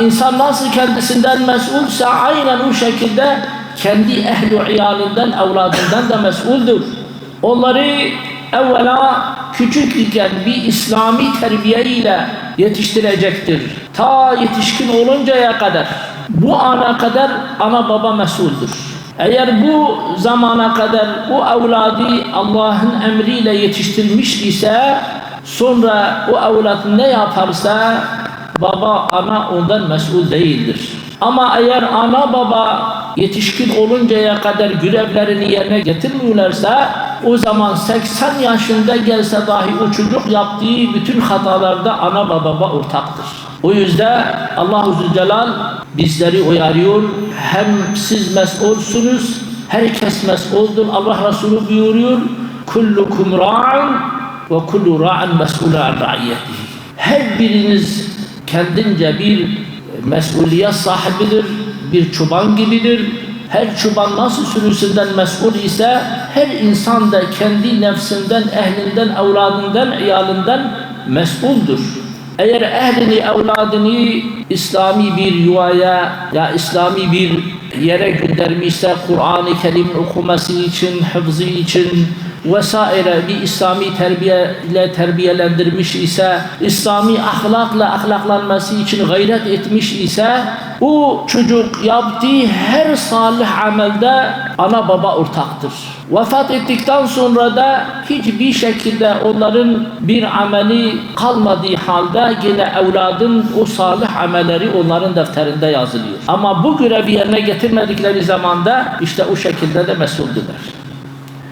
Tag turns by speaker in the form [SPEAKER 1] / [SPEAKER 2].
[SPEAKER 1] İnsan nasıl kendisinden mesulse aynen o şekilde kendi ehli iyalinden, evladından da mesuldür. Onları evvela küçük iken bir İslami terbiye ile yetiştirecektir. Ta yetişkin oluncaya kadar, bu ana kadar ana baba mesuldür. Eğer bu zamana kadar o evladı Allah'ın emriyle yetiştirmiş ise sonra o evlat ne yaparsa baba ana ondan mesul değildir. Ama eğer ana baba yetişkin oluncaya kadar görevlerini yerine getirmiyorlarsa o zaman 80 yaşında gelse dahi o çocuk yaptığı bütün hatalarda ana bababa ortaktır. O yüzden Allah-u Zülcelal bizleri uyarıyor. Hem siz mesulsunuz, herkes mesuldür. Allah Resulü buyuruyor. Kullukum ra'un ve kullu ra'in mes'ulun an. Her biriniz kendince bir mesuliyet sahibidir, bir çoban gibidir. Her çoban nasıl sürüsünden mesul ise her insan da kendi nefsinden, ehlinden, evladından, iyalinden mesuldür. Eğer ehlini, evladını İslami bir yuvaya ya İslami bir yere göndermişse Kur'an-ı Kerim okuması için, hıfzı için vesaire bir İslami terbiye ile terbiyelendirmiş ise, İslami ahlakla ahlaklanması için gayret etmiş ise, o çocuk yaptığı her salih amelde ana baba ortaktır. Vefat ettikten sonra da hiçbir şekilde onların bir ameli kalmadığı halde yine evladın o salih amelleri onların defterinde yazılıyor. Ama bu görevi yerine getirmedikleri zamanda işte o şekilde de mesuldüler.